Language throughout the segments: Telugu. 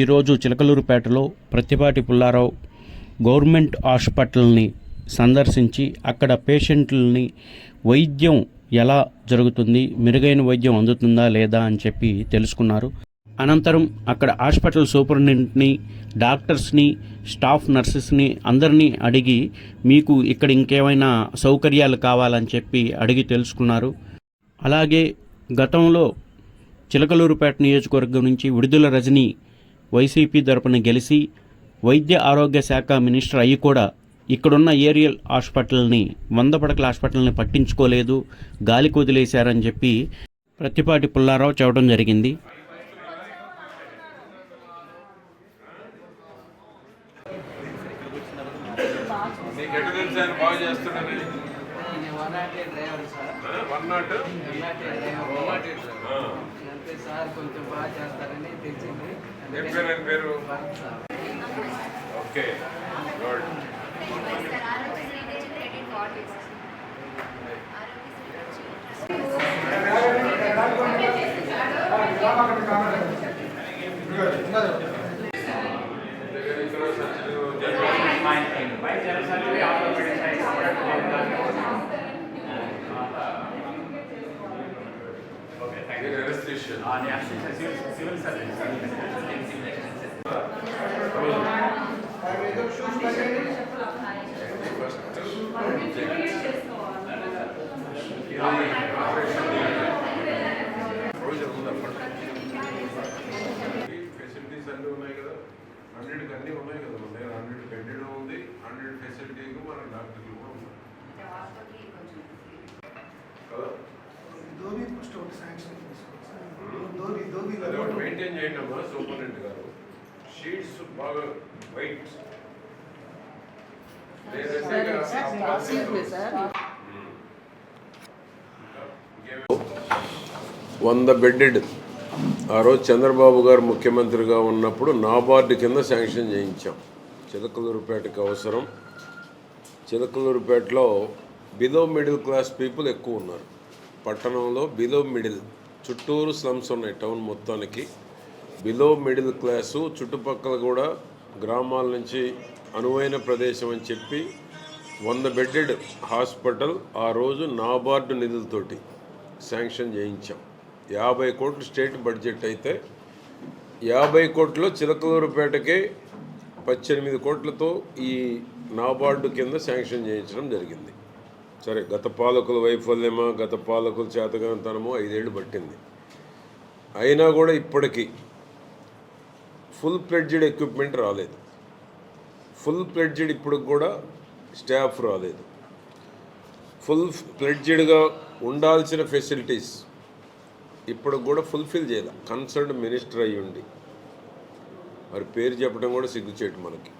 ఈరోజు చిలకలూరుపేటలో ప్రతిపాటి పుల్లారావు గవర్నమెంట్ హాస్పిటల్ని సందర్శించి అక్కడ పేషెంట్లని వైద్యం ఎలా జరుగుతుంది మెరుగైన వైద్యం అందుతుందా లేదా అని చెప్పి తెలుసుకున్నారు. అనంతరం అక్కడ హాస్పిటల్ సూపరింటెండెంట్ని డాక్టర్స్ని స్టాఫ్ నర్సెస్ని అందరినీ అడిగి మీకు ఇక్కడ ఇంకేమైనా సౌకర్యాలు కావాలని చెప్పి అడిగి తెలుసుకున్నారు. అలాగే గతంలో చిలకలూరుపేట నియోజకవర్గం నుంచి విడుదల రజని వైసీపీ తరపున గెలిచి వైద్య ఆరోగ్య శాఖ మినిస్టర్ అయ్యి కూడా ఇక్కడున్న ఏరియల్ హాస్పిటల్ని వంద పడకల హాస్పిటల్ని పట్టించుకోలేదు. గాలికి వదిలేశారని చెప్పి ప్రతిపాటి పుల్లారావు చెప్పడం జరిగింది నీకు ఎటు తెలుసు ఆయన బాగా చేస్తున్నాడని నేను one naught eight driver sir one naught one naught eight driver అంతే సార్ కొంచెం బాగా చేస్తారని తెలిసింది ఏం పేరు ఆయన పేరు work sir okay good Anesthesia. Provision ఉందా ఫెసిలిటీస్ అన్నీ ఉన్నాయి కదా హండ్రెడ్కి అన్నీ ఉన్నాయి కదా మన దగ్గర హండ్రెడ్ బెడ్డెడ్ ఉంది హండ్రెడ్ ఫెసిలిటీకి మన డాక్టర్లు కూడా ఉన్నాయి కదా ధోని ఫస్ట్ ఒకటి శాంక్షన్ చేసుకోండి సార్. మెయింటైన్ సూపరింటెండెంట్ గారు. షీట్స్ బాగా వైట్. వంద బెడ్డెడ్. ఆ రోజు చంద్రబాబు గారు ముఖ్యమంత్రిగా ఉన్నప్పుడు నాబార్డు కింద శాంక్షన్ చేయించాం. చిలకలూరుపేటకి అవసరం. చిలకలూరుపేటలో బిలో మిడిల్ క్లాస్ పీపుల్ ఎక్కువ ఉన్నారు. పట్టణంలో బిలో మిడిల్. చుట్టూరు స్లమ్స్ ఉన్నాయి టౌన్ మొత్తానికి. బిలో మిడిల్ క్లాసు చుట్టుపక్కల కూడా గ్రామాల నుంచి అనువైన ప్రదేశం అని చెప్పి వంద బెడ్డెడ్ హాస్పిటల్ ఆ రోజు నాబార్డు నిధులతోటి శాంక్షన్ చేయించాం. యాభై కోట్లు స్టేట్ బడ్జెట్ అయితే యాభై కోట్లు చిలకలూరుపేటకే పద్దెనిమిది కోట్లతో ఈ నాబార్డు కింద శాంక్షన్ చేయించడం జరిగింది. సరే గత పాలకుల వైఫల్యమా గత పాలకుల చేతగానితనమో ఐదేళ్ళు పట్టింది. అయినా కూడా ఇప్పటికీ ఫుల్ ప్లెడ్జ్డ్ ఎక్విప్మెంట్ రాలేదు. ఫుల్ ప్లెడ్జ్డ్ ఇప్పుడు కూడా స్టాఫ్ రాలేదు. ఫుల్ ప్లెడ్జ్డ్గా ఉండాల్సిన ఫెసిలిటీస్ ఇప్పుడు కూడా ఫుల్ఫిల్ చేయాలి. కన్సర్న్ మినిస్టర్ అయ్యుండి. వారి మరి పేరు చెప్పడం కూడా సిగ్గుచేటు మనకి.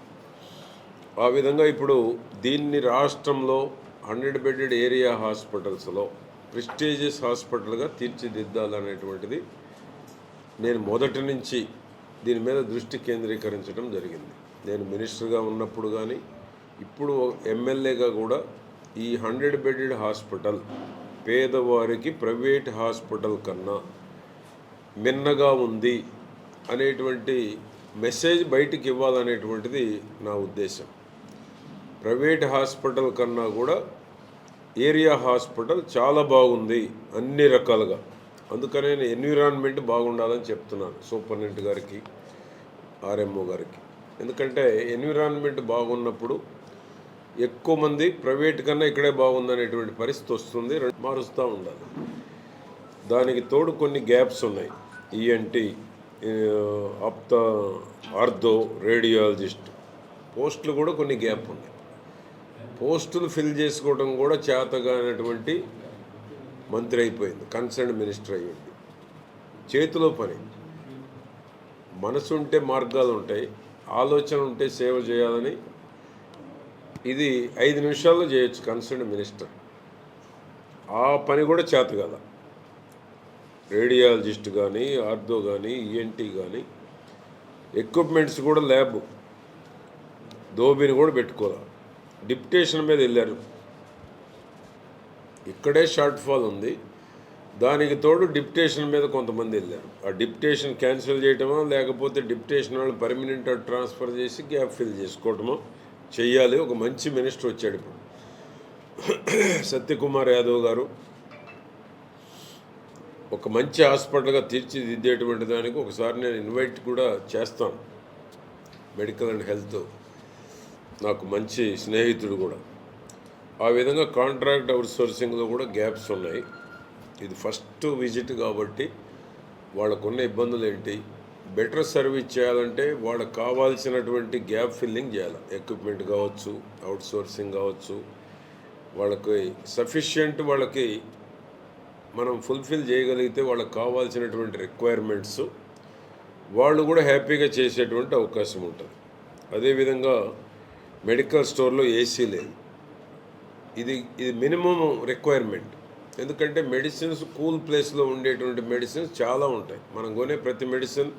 ఆ విధంగా ఇప్పుడు దీన్ని రాష్ట్రంలో హండ్రెడ్ బెడెడ్ ఏరియా హాస్పిటల్స్లో ప్రిస్టేజియస్ హాస్పిటల్గా తీర్చిదిద్దాలనేటువంటిది నేను మొదటి నుంచి దీని మీద దృష్టి కేంద్రీకరించడం జరిగింది. నేను మినిస్టర్గా ఉన్నప్పుడు కానీ ఇప్పుడు ఎమ్మెల్యేగా కూడా ఈ హండ్రెడ్ బెడెడ్ హాస్పిటల్ పేదవారికి ప్రైవేట్ హాస్పిటల్ కన్నా మిన్నగా ఉంది అనేటువంటి మెసేజ్ బయటికి ఇవ్వాలనేటువంటిది నా ఉద్దేశం. ప్రైవేట్ హాస్పిటల్ కన్నా కూడా ఏరియా హాస్పిటల్ చాలా బాగుంది అన్ని రకాలుగా. అందుకనే నేను ఎన్విరాన్మెంట్ బాగుండాలని చెప్తున్నాను సూపరింటెండెంట్ గారికి ఆర్ఎంఓ గారికి. ఎందుకంటే ఎన్విరాన్మెంట్ బాగున్నప్పుడు ఎక్కువ మంది ప్రైవేట్ కన్నా ఇక్కడే బాగుందనేటువంటి పరిస్థితి వస్తుంది మారుస్తూ ఉండాలి. దానికి తోడు కొన్ని గ్యాప్స్ ఉన్నాయి. ఈఎన్టీ ఆప్త ఆర్థో రేడియాలజిస్ట్ పోస్టులు కూడా కొన్ని గ్యాప్ ఉన్నాయి. పోస్టులు ఫిల్ చేసుకోవడం కూడా చేతగానటువంటి మంత్రి అయిపోయింది కన్సర్న్ మినిస్టర్ అయ్యింది. చేతిలో పని. మనసు ఉంటే మార్గాలు ఉంటాయి ఆలోచన ఉంటే సేవ చేయాలని ఇది ఐదు నిమిషాల్లో చేయొచ్చు కన్సర్న్ మినిస్టర్ ఆ పని కూడా చేత కదా? రేడియాలజిస్ట్ కానీ ఆర్థో కానీ ఈఎన్టీ కానీ ఎక్విప్మెంట్స్ కూడా ల్యాబ్ దోబిని కూడా పెట్టుకోవాలి. డిప్యుటేషన్ మీద వెళ్ళారు. ఇక్కడే షార్ట్ ఫాల్ ఉంది. దానికి తోడు డిప్టేషన్ మీద కొంతమంది వెళ్ళారు. ఆ డిప్టేషన్ క్యాన్సిల్ చేయటమో లేకపోతే డిప్టేషన్ వాళ్ళు పర్మనెంట్ ట్రాన్స్ఫర్ చేసి గ్యాప్ ఫిల్ చేసుకోవటమో చెయ్యాలి. ఒక మంచి మినిస్టర్ వచ్చాడు ఇప్పుడు. సత్యకుమార్ యాదవ్ గారు ఒక మంచి హాస్పిటల్గా తీర్చిదిద్దేటువంటి దానికి ఒకసారి నేను ఇన్వైట్ కూడా చేస్తాను. Medical and health. నాకు మంచి స్నేహితుడు కూడా. ఆ విధంగా కాంట్రాక్ట్ అవుట్సోర్సింగ్లో కూడా గ్యాప్స్ ఉన్నాయి. ఇది ఫస్ట్ విజిట్ కాబట్టి వాళ్ళకున్న ఇబ్బందులు ఏంటి? బెటర్ సర్వీస్ చేయాలంటే వాళ్ళకి కావాల్సినటువంటి గ్యాప్ ఫిల్లింగ్ చేయాలి. ఎక్విప్మెంట్ కావచ్చు అవుట్సోర్సింగ్ కావచ్చు. వాళ్ళకి సఫిషియంట్ వాళ్ళకి మనం ఫుల్ఫిల్ చేయగలిగితే వాళ్ళకి కావాల్సినటువంటి రిక్వైర్మెంట్స్ వాళ్ళు కూడా హ్యాపీగా చేసేటువంటి అవకాశం ఉంటుంది. అదేవిధంగా మెడికల్ స్టోర్లో ఏసీ లేదు. ఇది ఇది మినిమం రిక్వైర్మెంట్. ఎందుకంటే మెడిసిన్స్ కూల్ ప్లేస్లో ఉండేటువంటి మెడిసిన్స్ చాలా ఉంటాయి. మనం కొనే ప్రతి మెడిసిన్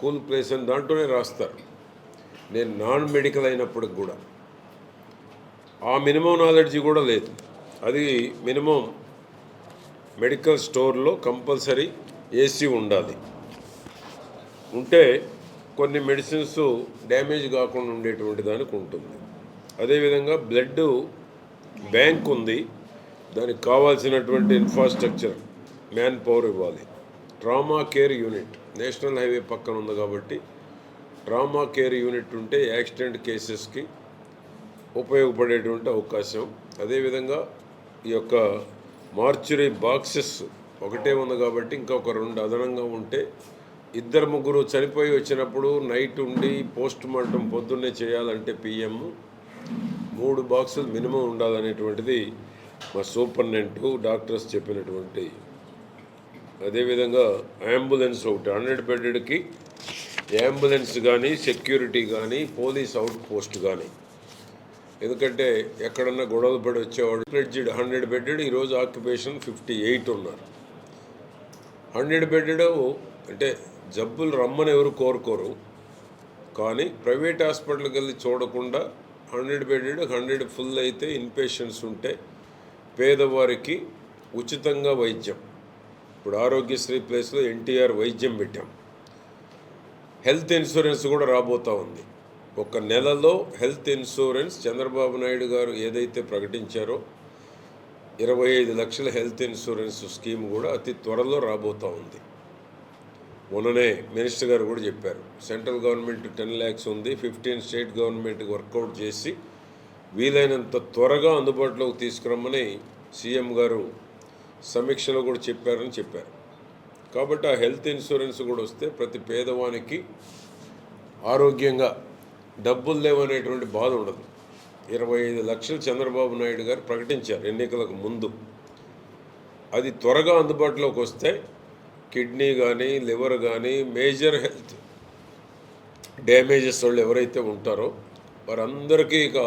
కూల్ ప్లేస్ అని దాంట్లోనే రాస్తారు. నేను నాన్ మెడికల్ అయినప్పటికి కూడా. ఆ మినిమం నాలెడ్జ్ కూడా లేదు. అది మినిమం మెడికల్ స్టోర్లో కంపల్సరీ ఏసీ ఉండాలి. ఉంటే కొన్ని మెడిసిన్స్ డ్యామేజ్ కాకుండా ఉండేటువంటి దానికి ఉంటుంది. అదేవిధంగా బ్లడ్ బ్యాంక్ ఉంది. దానికి కావాల్సినటువంటి ఇన్ఫ్రాస్ట్రక్చర్ మ్యాన్ పవర్ ఇవ్వాలి. Trauma care unit national highway పక్కన ఉంది కాబట్టి ట్రామా కేర్ యూనిట్ ఉంటే యాక్సిడెంట్ కేసెస్కి ఉపయోగపడేటువంటి అవకాశం. అదేవిధంగా ఈ యొక్క మార్చురీ బాక్సెస్ ఒకటే ఉంది కాబట్టి ఇంకొక రెండు అదనంగా ఉంటే ఇద్దరు ముగ్గురు చనిపోయి వచ్చినప్పుడు నైట్ ఉండి పోస్ట్ మార్టం పొద్దున్నే చేయాలంటే పిఎం. మూడు బాక్సులు మినిమం ఉండాలనేటువంటిది మా సూపర్నెంట్ డాక్టర్స్ చెప్పినటువంటి అదేవిధంగా అంబులెన్స్ ఒకటి హండ్రెడ్ బెడ్కి అంబులెన్స్ కానీ సెక్యూరిటీ కానీ పోలీస్ అవుట్ పోస్ట్ కానీ. ఎందుకంటే ఎక్కడన్నా గొడవలు పడి వచ్చేవాళ్ళు ఫ్రిడ్జిడ్ హండ్రెడ్ బెడ్డెడ్ ఈరోజు ఆక్యుపేషన్ ఫిఫ్టీ ఎయిట్ ఉన్నారు. హండ్రెడ్ బెడ్డెడ్ అంటే జబ్బులు రమ్మని ఎవరు కోరుకోరు. కానీ ప్రైవేట్ హాస్పిటల్కి వెళ్ళి చూడకుండా హండ్రెడ్ బెడెడ్ హండ్రెడ్ ఫుల్ అయితే ఇన్పేషెంట్స్ ఉంటే పేదవారికి ఉచితంగా వైద్యం. ఇప్పుడు ఆరోగ్యశ్రీ ప్లేస్లో ఎన్టీఆర్ వైద్యం పెట్టాం. హెల్త్ ఇన్సూరెన్స్ కూడా రాబోతూ ఉంది. ఒక నెలలో హెల్త్ ఇన్సూరెన్స్ చంద్రబాబు నాయుడు గారు ఏదైతే ప్రకటించారో ఇరవై ఐదు లక్షల హెల్త్ ఇన్సూరెన్స్ స్కీమ్ కూడా అతి త్వరలో రాబోతూ ఉంది. మొన్ననే మినిస్టర్ గారు కూడా చెప్పారు. సెంట్రల్ గవర్నమెంట్ టెన్ ల్యాక్స్ ఉంది ఫిఫ్టీన్ స్టేట్ గవర్నమెంట్ వర్కౌట్ చేసి వీలైనంత త్వరగా అందుబాటులోకి తీసుకురమ్మని సీఎం గారు సమీక్షలో కూడా చెప్పారని చెప్పారు. కాబట్టి ఆ హెల్త్ ఇన్సూరెన్స్ కూడా వస్తే ప్రతి పేదవానికి ఆరోగ్యంగా డబ్బులు లేవనేటువంటి బాధ ఉండదు. ఇరవై ఐదు లక్షలు చంద్రబాబు నాయుడు గారు ప్రకటించారు ఎన్నికలకు ముందు. అది త్వరగా అందుబాటులోకి వస్తే కిడ్నీ కానీ లివర్ కానీ మేజర్ హెల్త్ డ్యామేజెస్ వాళ్ళు ఎవరైతే ఉంటారో వారందరికీ ఇక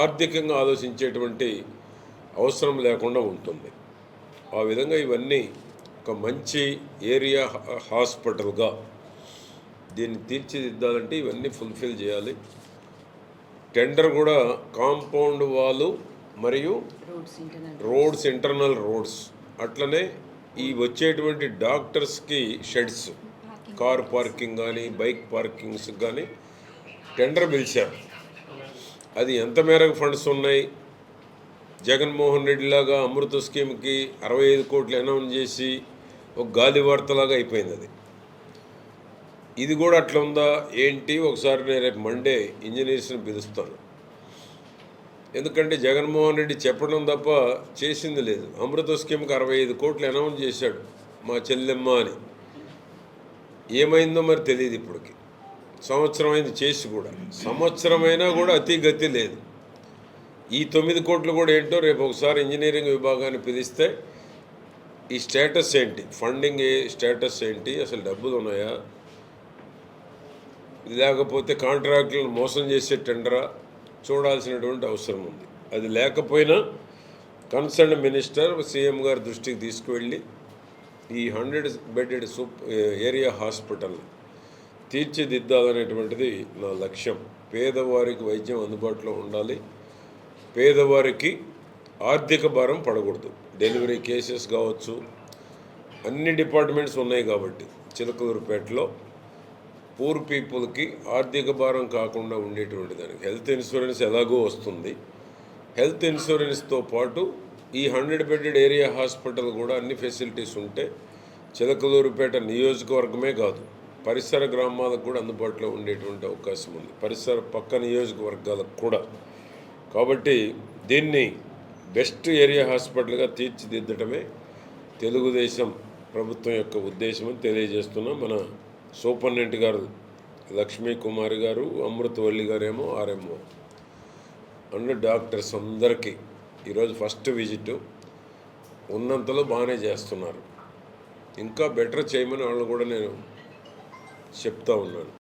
ఆర్థికంగా ఆలోచించేటువంటి అవసరం లేకుండా ఉంటుంది. ఆ విధంగా ఇవన్నీ ఒక మంచి ఏరియా హాస్పిటల్గా దీన్ని తీర్చిదిద్దాలంటే ఇవన్నీ ఫుల్ఫిల్ చేయాలి. టెండర్ కూడా కాంపౌండ్ వాలు మరియు రోడ్స్ ఇంటర్నల్ రోడ్స్ అట్లనే ఈ వచ్చేటువంటి డాక్టర్స్కి షెడ్స్ కార్ పార్కింగ్ కానీ బైక్ పార్కింగ్స్ కానీ టెండర్ పిలిచారు. అది ఎంత మేరకు ఫండ్స్ ఉన్నాయి? జగన్మోహన్ రెడ్డి లాగా అమృత స్కీమ్కి అరవై ఐదు కోట్లు అనౌన్స్ చేసి ఒక గాలి వార్తలాగా అయిపోయింది అది. ఇది కూడా అట్లా ఉందా? ఏంటి? ఒకసారి నేను రేపు మండే ఇంజనీర్స్ని పిలుస్తాను. ఎందుకంటే జగన్మోహన్ రెడ్డి చెప్పడం తప్ప చేసింది లేదు. అమృత స్కీమ్కి అరవై ఐదు కోట్లు అనౌన్స్ చేశాడు మా చెల్లెమ్మ అని. ఏమైందో మరి తెలియదు ఇప్పటికి. సంవత్సరం అయింది చేసి కూడా. సంవత్సరమైనా కూడా అతి గతి లేదు. ఈ తొమ్మిది కోట్లు కూడా ఏంటో రేపు ఒకసారి ఇంజనీరింగ్ విభాగాన్ని పిలిస్తే ఈ స్టేటస్ ఏంటి? ఫండింగ్ ఏ స్టేటస్ ఏంటి? అసలు డబ్బులు ఉన్నాయా? లేకపోతే కాంట్రాక్టులను మోసం చేసే టెండరా? చూడాల్సినటువంటి అవసరం ఉంది. అది లేకపోయినా కన్సర్న్ మినిస్టర్ సీఎం గారి దృష్టికి తీసుకువెళ్ళి ఈ హండ్రెడ్ బెడెడ్ సూప్ ఏరియా హాస్పిటల్ తీర్చిదిద్దాలనేటువంటిది నా లక్ష్యం. పేదవారికి వైద్యం అందుబాటులో ఉండాలి. పేదవారికి ఆర్థిక భారం పడకూడదు. డెలివరీ కేసెస్ కావచ్చు అన్ని డిపార్ట్మెంట్స్ ఉన్నాయి కాబట్టి. చిలకూరుపేటలో పూర్ పీపుల్కి ఆర్థిక భారం కాకుండా ఉండేటువంటి దానికి హెల్త్ ఇన్సూరెన్స్ ఎలాగో వస్తుంది. హెల్త్ ఇన్సూరెన్స్తో పాటు ఈ హండ్రెడ్ బెడెడ్ ఏరియా హాస్పిటల్ కూడా అన్ని ఫెసిలిటీస్ ఉంటే చిలకలూరుపేట నియోజకవర్గమే కాదు పరిసర గ్రామాలకు కూడా అందుబాటులో ఉండేటువంటి అవకాశం ఉంది. పరిసర పక్క నియోజకవర్గాలకు కూడా. కాబట్టి దీన్ని బెస్ట్ ఏరియా హాస్పిటల్గా తీర్చిదిద్దడమే తెలుగుదేశం ప్రభుత్వం యొక్క ఉద్దేశం తెలియజేస్తున్న తెలియజేస్తున్నాం. మన సూపర్నెంట్ గారు లక్ష్మీ కుమారి గారు అమృతవల్లి గారేమో ఆర్ఎంఓ అన్న డాక్టర్స్ అందరికీ ఈరోజు ఫస్ట్ విజిట్. ఉన్నంతలో బాగానే చేస్తున్నారు. ఇంకా బెటర్ చేయమని వాళ్ళు కూడా నేను చెప్తా ఉన్నాను.